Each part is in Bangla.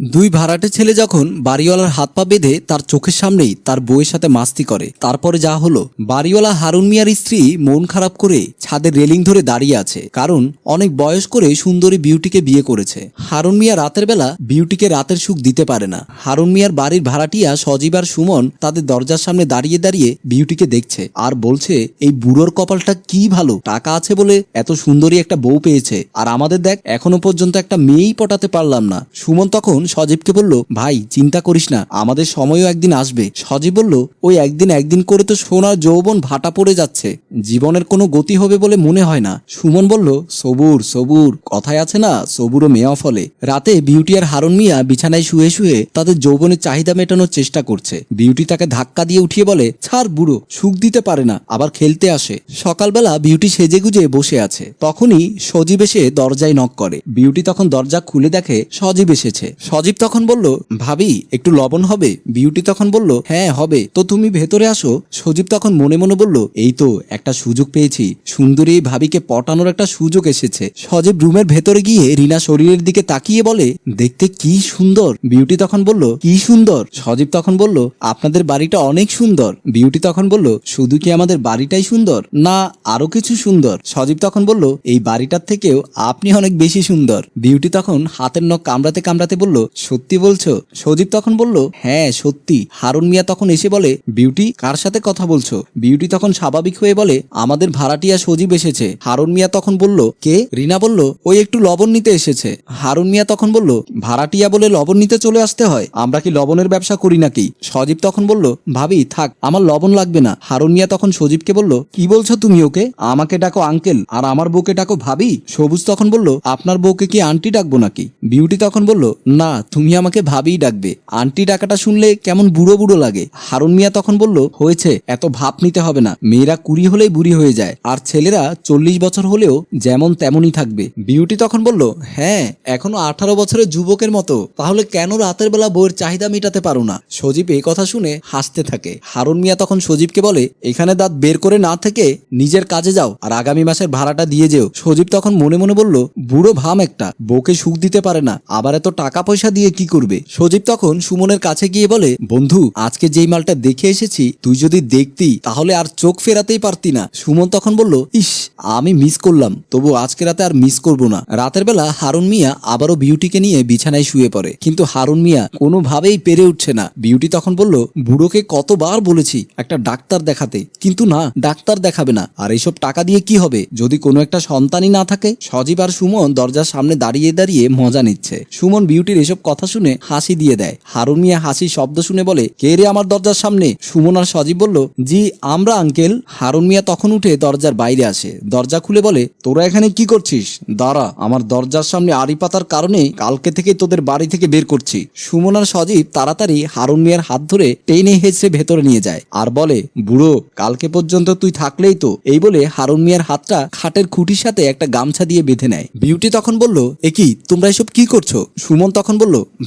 দুই ভাড়াটে ছেলে যখন বাড়িওয়ালার হাত পা বেঁধে তার চোখের সামনেই তার বউয়ের সাথে মাস্তি করে, তারপরে যা হলো, বাড়িওয়ালা হারুন মিয়ার স্ত্রী মন খারাপ করে ছাদের রেলিং ধরে দাঁড়িয়ে আছে, কারণ অনেক বয়স করে সুন্দরী বিউটিকে বিয়ে করেছে। হারুন মিয়া রাতের বেলা বিউটিকে রাতের সুখ দিতে পারে না। হারুন মিয়ার বাড়ির ভাড়াটিয়া সজীব আর সুমন তাদের দরজার সামনে দাঁড়িয়ে দাঁড়িয়ে বিউটিকে দেখছে আর বলছে, এই বুড়োর কপালটা কি ভালো? টাকা আছে বলে এত সুন্দরী একটা বউ পেয়েছে। আর আমাদের দেখ, এখনও পর্যন্ত একটা মেয়েই পটাতে পারলাম না। সুমন তখন সজীবকে বলল, ভাই, চিন্তা করিস না, আমাদের সময়ও একদিন আসবে। সজীব বলল, ওই একদিন একদিন করে তো সোনার যৌবন ভাটা পড়ে যাচ্ছে। জীবনের কোনো গতি হবে বলে মনে হয় না। সুমন বলল, সবুর সবুর, কথায় আছে না, সবুরও মেয়া ফলে। রাতে বিউটি আর হারুন মিয়া বিছানায় শুয়ে শুয়ে তাদের যৌবনের চাহিদা মেটানোর চেষ্টা করছে। বিউটি তাকে ধাক্কা দিয়ে উঠিয়ে বলে, ছাড় বুড়ো, সুখ দিতে পারে না, আবার খেলতে আসে। সকালবেলা বিউটি সেজে গুজে বসে আছে। তখনই সজীব এসে দরজায় নক করে। বিউটি তখন দরজা খুলে দেখে সজীব এসেছে। সজীব তখন বলল, ভাবি, একটু লবণ হবে? বিউটি তখন বলল হ্যাঁ হবে। তো তুমি ভেতরে আসো। সজীব তখন মনে মনে বলল, এই তো, একটা সুযোগ পেয়েছি। সুন্দরী ভাবিকে পটানোর একটা সুযোগ এসেছে। সজীব রুমের ভেতরে গিয়ে রিনা শরীরের দিকে তাকিয়ে বলে, দেখতে কি সুন্দর। বিউটি তখন বলল, কি সুন্দর? সজীব তখন বলল, আপনাদের বাড়িটা অনেক সুন্দর। বিউটি তখন বলল, শুধু কি আমাদের বাড়িটাই সুন্দর? না, আরও কিছু সুন্দর। সজীব তখন বলল, এই বাড়িটার থেকেও আপনি অনেক বেশি সুন্দর। বিউটি তখন হাতের নখ কামড়াতে কামড়াতে বলল সত্যি বলছো? সজীব তখন বলল হ্যাঁ সত্যি। হারুন মিয়া তখন এসে বলে, বিউটি, কার সাথে কথা বলছো? বিউটি তখন স্বাভাবিক হয়ে বলে, আমাদের ভাড়াটিয়া সজীব এসেছে। হারুন মিয়া তখন বলল, কে? রিনা বলল ওই একটু লবণ নিতে এসেছে। হারুন মিয়া তখন বলল, ভাড়াটিয়া বলে লবণ নিতে চলে আসতে হয়। আমরা কি লবণের ব্যবসা করি নাকি? সজীব তখন বলল, ভাবি, থাক, আমার লবণ লাগবে না। হারুন মিয়া তখন সজীবকে বলল, কি বলছো তুমি ওকে? আমাকে ডাকো আঙ্কেল, আর আমার বউকে ডাকো ভাবি? সবুজ তখন বলল, আপনার বউকে কি আন্টি ডাকবো নাকি? বিউটি তখন বলল, না। তুমি আমাকে ভাবিই ডাকবে। আন্টি ডাকাটা শুনলে কেমন বুড়ো বুড়ো লাগে। হারুন মিয়া তখন বলল, হয়েছে, এত ভাব নিতে হবে না। মেয়েরা কুড়ি হলেই বুড়ি হয়ে যায়। আর ছেলেরা চল্লিশ বছর হলেও যেমন তেমনই থাকবে। বিউটি তখন বলল হ্যাঁ এখনও আঠারো বছরের যুবকের মতো। তাহলে কেন রাতের বেলা বউয়ের চাহিদা মেটাতে পারো না? সজীব এই কথা শুনে হাসতে থাকে। হারুন মিয়া তখন সজীবকে বলে, এখানে দাঁত বের করে না থেকে নিজের কাজে যাও আর আগামী মাসের ভাড়াটা দিয়ে যেও। সজীব তখন মনে মনে বলল, বুড়ো ভাম একটা। বউকে সুখ দিতে পারে না। আবার এত টাকা পয়সা দিয়ে কি করবে? সজীব তখন সুমনের কাছে গিয়ে বলে, বন্ধু, আজকে যেই মালটা দেখে এসেছি, তুই যদি দেখতি, তাহলে আর চোখ ফেরাতেই পারতি না। সুমন তখন বলল, ইস, আমি মিস করলাম। তবু আজকে রাতে আর মিস করব না। রাতের বেলা হারুন মিয়া আবারও বিউটিকে নিয়ে বিছানায় শুয়ে পড়ে। কিন্তু হারুন মিয়া কোনোভাবেই পেরে উঠছে না। বিউটি তখন বলল, বুড়োকে কতবার বলেছি একটা ডাক্তার দেখাতে। কিন্তু না, ডাক্তার দেখাবে না। আর এইসব টাকা দিয়ে কি হবে? যদি কোনো একটা সন্তানই না থাকে, সজীব আর সুমন দরজার সামনে দাঁড়িয়ে দাঁড়িয়ে মজা নিচ্ছে। সুমন বিউটির এসব কথা শুনে হাসি দিয়ে দেয়। হারুন মিয়া হাসি শব্দ শুনে বলে, কে রে আমার দরজার সামনে? সুমন আর সজীব বলল, জি, আমরা, আঙ্কেল। হারুন মিয়া তখন উঠে দরজার বাইরে আসে। দরজা খুলে বলে, তোরা এখানে কি করছিস? দাঁড়া, আমার দরজার সামনে আড়ি পাতার কারণে কালকে থেকে তোদের বাড়ি থেকে বের করছি। সুমন আর সজীব তাড়াতাড়ি হারুন মিয়ার হাত ধরে টেনে হেঁচড়ে ভেতরে নিয়ে যায় আর বলে, বুড়ো, কালকে পর্যন্ত তুই থাকলেই তো। এই বলে হারুন মিয়ার হাতটা খাটের খুঁটির সাথে একটা গামছা দিয়ে বেঁধে নেয়। বিউটি তখন বলল একই তোমরা এসব কি করছ? সুমন তখন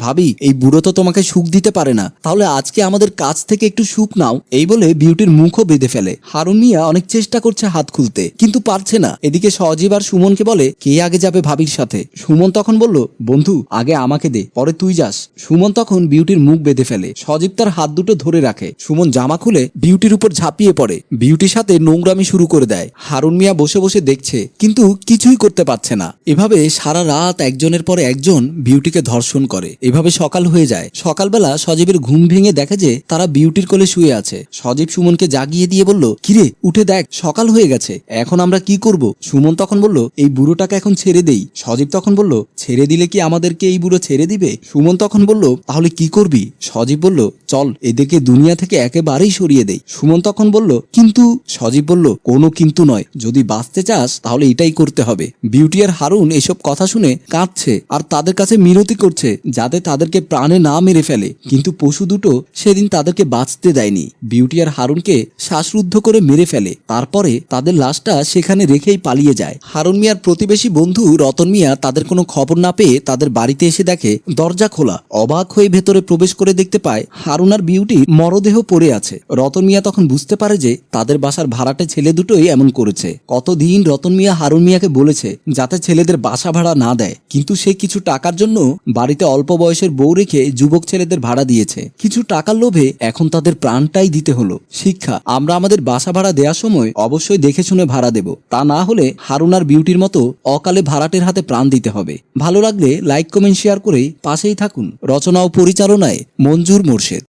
ভাবি, এই বুড়ো তো তোমাকে সুখ দিতে পারে না। তাহলে আজকে আমাদের কাছ থেকে একটু সুখ নাও। এই বলে বিউটির মুখও বেঁধে ফেলে। হারুন মিয়া অনেক চেষ্টা করছে হাত খুলতে, কিন্তু পারছে না। এদিকে সজীব আর সুমনকে বলে, কে আগে যাবে ভাবির সাথে? সুমন তখন বলল, বন্ধু, আগে আমাকে দে, পরে তুই যাস। সুমন তখন বিউটির মুখ বেঁধে ফেলে। সজীব তার হাত দুটো ধরে রাখে। সুমন জামা খুলে বিউটির উপর ঝাঁপিয়ে পড়ে। বিউটির সাথে নোংরামি শুরু করে দেয়। হারুন মিয়া বসে বসে দেখছে, কিন্তু কিছুই করতে পারছে না। এভাবে সারা রাত একজনের পরে একজন বিউটিকে ধর্ষণ করে। এভাবে সকাল হয়ে যায়। সকালবেলা সজীবের ঘুম ভেঙে দেখে যে তারা বিউটির কোলে শুয়ে আছে। সজীব সুমনকে জাগিয়ে দিয়ে বলল, কিরে, উঠে দেখ, সকাল হয়ে গেছে। এখন আমরা কি করব? সুমন তখন বলল, এই বুড়োটাকে এখন ছেড়ে দেই। সজীব তখন বলল, ছেড়ে দিলে কি আমাদেরকে এই বুড়ো ছেড়ে দিবে? সুমন তখন বলল, তাহলে কি করবি? সজীব বলল, চল, এদেরকে দুনিয়া থেকে একেবারেই সরিয়ে দেই। সুমন তখন বলল, কিন্তু, সজীব বলল, কোনো কিন্তু নয়। যদি বাঁচতে চাস, তাহলে এটাই করতে হবে। বিউটি আর হারুন এসব কথা শুনে কাঁদছে আর তাদের কাছে মিনতি করছে। যাতে তাদেরকে প্রাণে না মেরে ফেলে। কিন্তু পশু দুটো সেদিন তাদেরকে বাঁচতে দেয়নি। বিউটি আর হারুনকে শ্বাসরুদ্ধ করে মেরে ফেলে। তারপরে তাদের লাশটা সেখানে রেখেই পালিয়ে যায়। হারুন মিয়ার প্রতিবেশী বন্ধু রতন মিয়া তাদের কোনো খবর না পেয়ে তাদের বাড়িতে এসে দেখে দরজা খোলা। অবাক হয়ে ভেতরে প্রবেশ করে দেখতে পায়, হারুন আর বিউটি মরদেহ পড়ে আছে। রতন মিয়া তখন বুঝতে পারে যে তাদের বাসার ভাড়াটে ছেলে দুটোই এমন করেছে। কতদিন রতন মিয়া হারুন মিয়াকে বলেছে যাতে ছেলেদের বাসা ভাড়া না দেয়। কিন্তু সে কিছু টাকার জন্য বাড়ি বাড়িতে অল্প বয়সের বউ রেখে যুবক ছেলেদের ভাড়া দিয়েছে। কিছু টাকার লোভে এখন তাদের প্রাণটাই দিতে হলো। শিক্ষা, আমরা আমাদের বাসা ভাড়া দেওয়ার সময় অবশ্যই দেখে শুনে ভাড়া দেব। তা না হলে হারুনার বিউটির মতো অকালে ভাড়াটের হাতে প্রাণ দিতে হবে। ভালো লাগলে লাইক, কমেন্ট, শেয়ার করে পাশেই থাকুন। রচনা ও পরিচালনায় মঞ্জুর মোর্শেদ।